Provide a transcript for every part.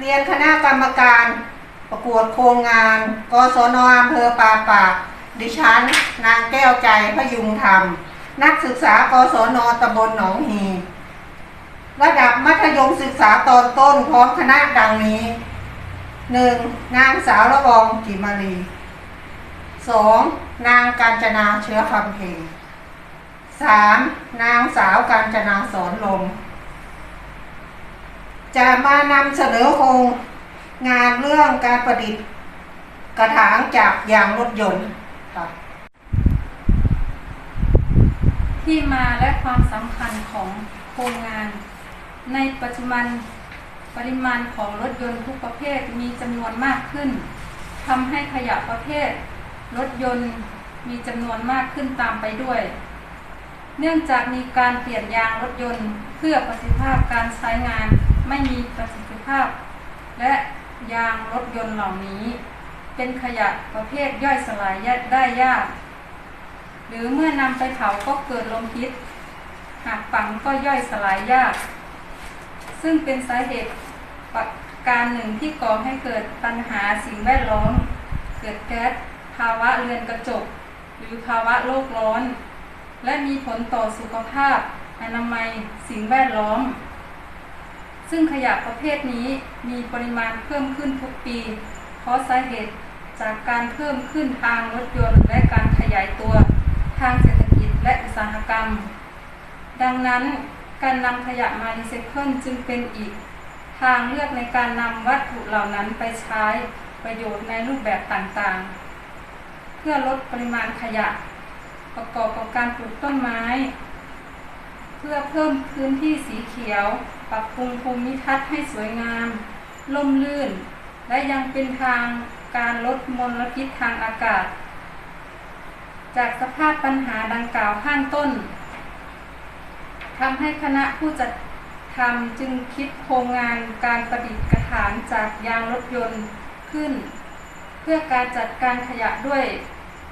เรียนคณะกรรมการ ประกวดโครงงาน กศนอำเภอป่าปากดิฉัน นางแก้วใจพยุงธรรม นักศึกษากศนตำบลหนองฮีระดับมัธยมศึกษาตอนต้นพร้อมคณะดังนี้ 1. นางสาวละวองกิมารี 2. นางกาญจนาเชื้อคำเพง 3. นางสาวกาญจนาสอนลม จะมานำเสนอโครงงานเรื่องการประดิษฐ์กระถางจากยางรถยนต์ค่ะที่มาและความสำคัญของโครงงาน ในปัจจุบันปริมาณของรถยนต์ทุกประเภทมีจำนวนมากขึ้นทำให้ขยะประเภท รถยนต์มีจำนวนมากขึ้นตามไปด้วย เนื่องจากมีการเปลี่ยนยางรถยนต์เพื่อประสิทธิภาพการใช้งาน ไม่มีประสิทธิภาพ และยางรถยนต์เหล่านี้ เป็นขยะประเภทย่อยสลายได้ยาก หรือเมื่อนำไปเผาก็เกิดลมพิษ หากฝังก็ย่อยสลายยาก ซึ่งเป็นสาเหตุประการหนึ่งที่ก่อให้เกิดปัญหาสิ่งแวดล้อม เกิดแก๊สภาวะเรือนกระจก หรือภาวะโลกร้อน และมีผลต่อสุขภาพ อนามัย สิ่งแวดล้อม ซึ่งขยะประเภทนี้มีปริมาณเพิ่มขึ้นทุกปี เพราะสาเหตุจากการเพิ่มขึ้นทางรถยนต์และการขยายตัว ทางเศรษฐกิจและอุตสาหกรรม ดังนั้นการนำขยะมารีไซเคิลจึงเป็นอีก ทางเลือกในการนำวัตถุเหล่านั้นไปใช้ประโยชน์ในรูปแบบต่างๆ เพื่อลดปริมาณขยะ ประกอบกับการปลูกต้นไม้ เพื่อเพิ่มพื้นที่สีเขียว ปรับปรุงภูมิทัศน์ให้สวยงามล่มลื่น และยังเป็นทางการลดมลพิษทางอากาศ จากสภาพปัญหาดังกล่าวข้างต้นทำให้คณะผู้จัดทำจึงคิดโครงงานการประดิษฐ์กระถางจากยางรถยนต์ขึ้น เพื่อการจัดการขยะด้วย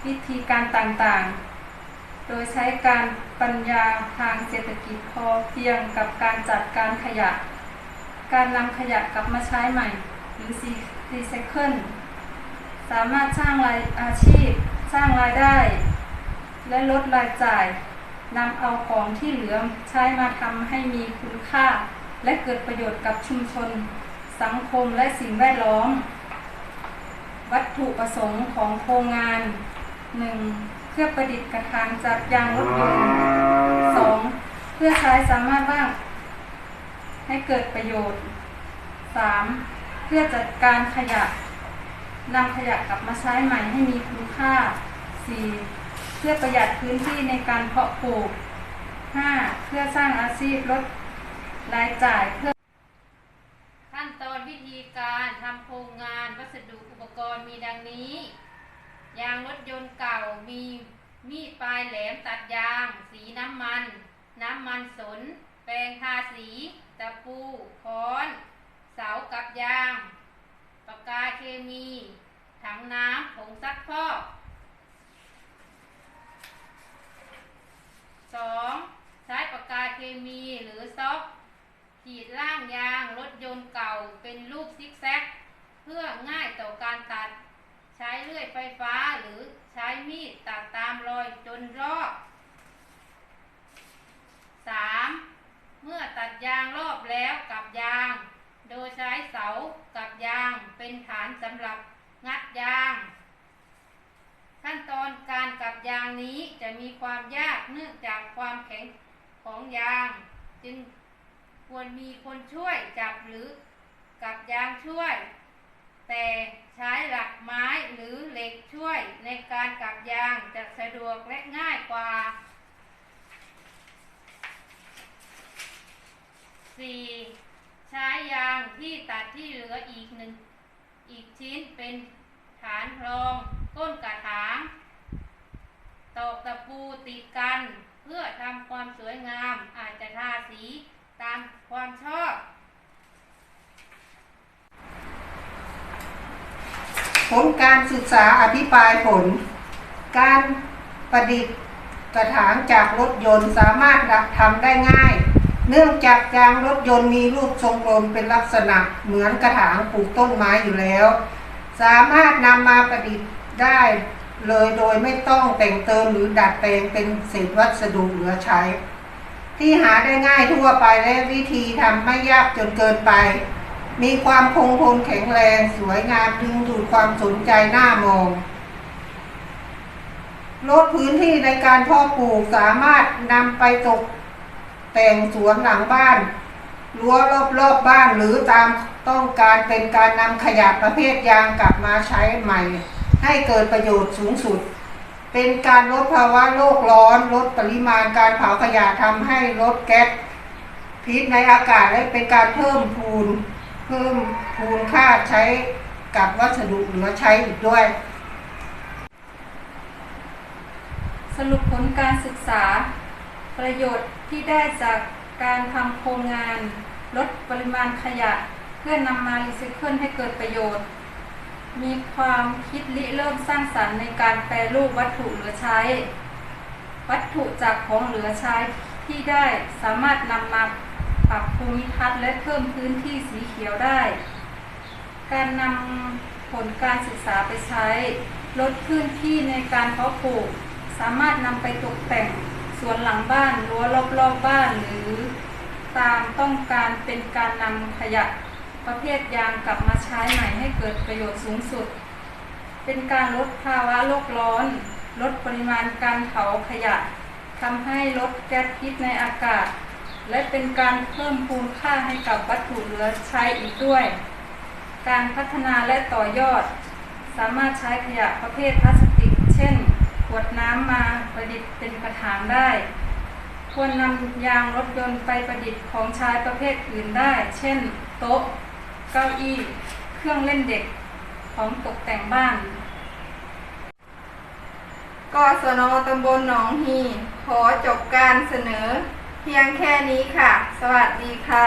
วิธีการต่างๆ โดยใช้การปัญญาทางเศรษฐกิจพอเพียงกับการจัดการขยะ การนำขยะกลับมาใช้ใหม่ หรือรีไซเคิลสามารถสร้างรายอาชีพ สร้างรายได้ และลดรายจ่ายนำเอาของที่เหลือใช้มาทำให้มีคุณค่า และเกิดประโยชน์กับชุมชน สังคมและสิ่งแวดล้อม วัตถุประสงค์ของโครงงาน 1. เพื่อประดิษฐ์กระถางจากยางรถยนต์ 2. เพื่อใช้สามารถว่างให้เกิดประโยชน์ 3. เพื่อจัดการขยะนำขยะกลับมาใช้ใหม่ให้มีคุณค่า 4. เพื่อประหยัดพื้นที่ในการเพาะปลูก 5. เพื่อสร้างอาชีพลดรายจ่ายเพื่อ ขั้นตอนวิธีการทำโครงงานวัสดุอุปกรณ์มีดังนี้ ยางรถยนต์เก่ามีมีดปลายแหลมตัดยาง สีน้ำมัน น้ำมันสน แปรงทาสี ตะปูค้อน เสากับยาง ปากกาเคมี ถังน้ำผงซักฟอก 2. ใช้ปากกาเคมีหรือซอกขีดล่างยางรถยนต์เก่าเป็นรูปซิกแซก เพื่อง่ายต่อการตัด ใช้เลื่อยไฟฟ้าหรือใช้มีดตัดตามรอยจนรอบ 3. เมื่อตัดยางรอบแล้วกับยาง โดยใช้เสากับยางเป็นฐานสำหรับงัดยาง ขั้นตอนการกับยางนี้จะมีความยากเนื่องจากความแข็งของยาง จึงควรมีคนช่วยจับหรือกับยางช่วย แต่ใช้หลักไม้หรือเหล็กช่วยในการกลับยางจะสะดวกและง่ายกว่า 4. ใช้ยางที่ตัดที่เหลืออีกหนึ่งอีกชิ้นเป็นฐานรองก้นกระถางตอกตะปูติดกัน เพื่อทำความสวยงามอาจจะทาสีตามความชอบ ผลการศึกษาอภิปรายผล การประดิษฐ์กระถางจากรถยนต์สามารถทำได้ง่าย เนื่องจากยางรถยนต์มีรูปทรงกลมเป็นลักษณะเหมือนกระถางปลูกต้นไม้อยู่แล้ว สามารถนำมาประดิษฐ์ได้เลยโดยไม่ต้องแต่งเติมหรือดัดแปลงเป็นเศษวัสดุเหลือใช้ ที่หาได้ง่ายทั่วไปและวิธีทำไม่ยากจนเกินไป มีความคงทนแข็งแรง สวยงามดึงดูดความสนใจหน้ามองลดพื้นที่ในการพาะปลูกสามารถนำไปตกแต่งสวนหลังบ้านรั้วรอบๆบบ้านหรือตามต้องการเป็นการนำขยะประเภทยางกลับมาใช้ใหม่ ให้เกิดประโยชน์สูงสุด เป็นการลดภาวะโลกร้อน ลดปริมาณการเผาขยะทำให้ลดแก๊สพิษในอากาศและเป็นการเพิ่มพูน เพิ่มพูนค่าใช้กับวัสดุเหลือใช้อีกด้วย สรุปผลการศึกษา ประโยชน์ที่ได้จากการทำโครงงาน ลดปริมาณขยะ เพื่อนำมารีไซเคิลให้เกิดประโยชน์ มีความคิดริเริ่มสร้างสรรค์ในการแปรรูปวัตถุเหลือใช้ วัตถุจากของเหลือใช้ที่ได้สามารถนำมา ปรับภูมิทัศน์และเพิ่มพื้นที่สีเขียวได้ การนำผลการศึกษาไปใช้ ลดพื้นที่ในการเพาะปลูก สามารถนำไปตกแต่งสวนหลังบ้านรั้วรอบๆบบ้านหรือ ตามต้องการเป็นการนำขยะประเภทยางกลับมาใช้ใหม่ให้เกิดประโยชน์สูงสุด เป็นการลดภาวะโลกร้อน ลดปริมาณการเผาขยะทำให้ลดแก๊สพิษในอากาศ และเป็นการเพิ่มพูนค่าให้กับวัตถุเหลือใช้อีกด้วย การพัฒนาและต่อยอด สามารถใช้ขยะประเภทพลาสติก เช่น ขวดน้ำมาประดิษฐ์เป็นกระถางได้ ควรนำยางรถยนต์ไปประดิษฐ์ของใช้ประเภทอื่นได้ เช่น โต๊ะ เก้าอี้ เครื่องเล่นเด็ก ของตกแต่งบ้านกศนตำบลหนองฮี ขอจบการเสนอ เพียงแค่นี้ค่ะ สวัสดีค่ะ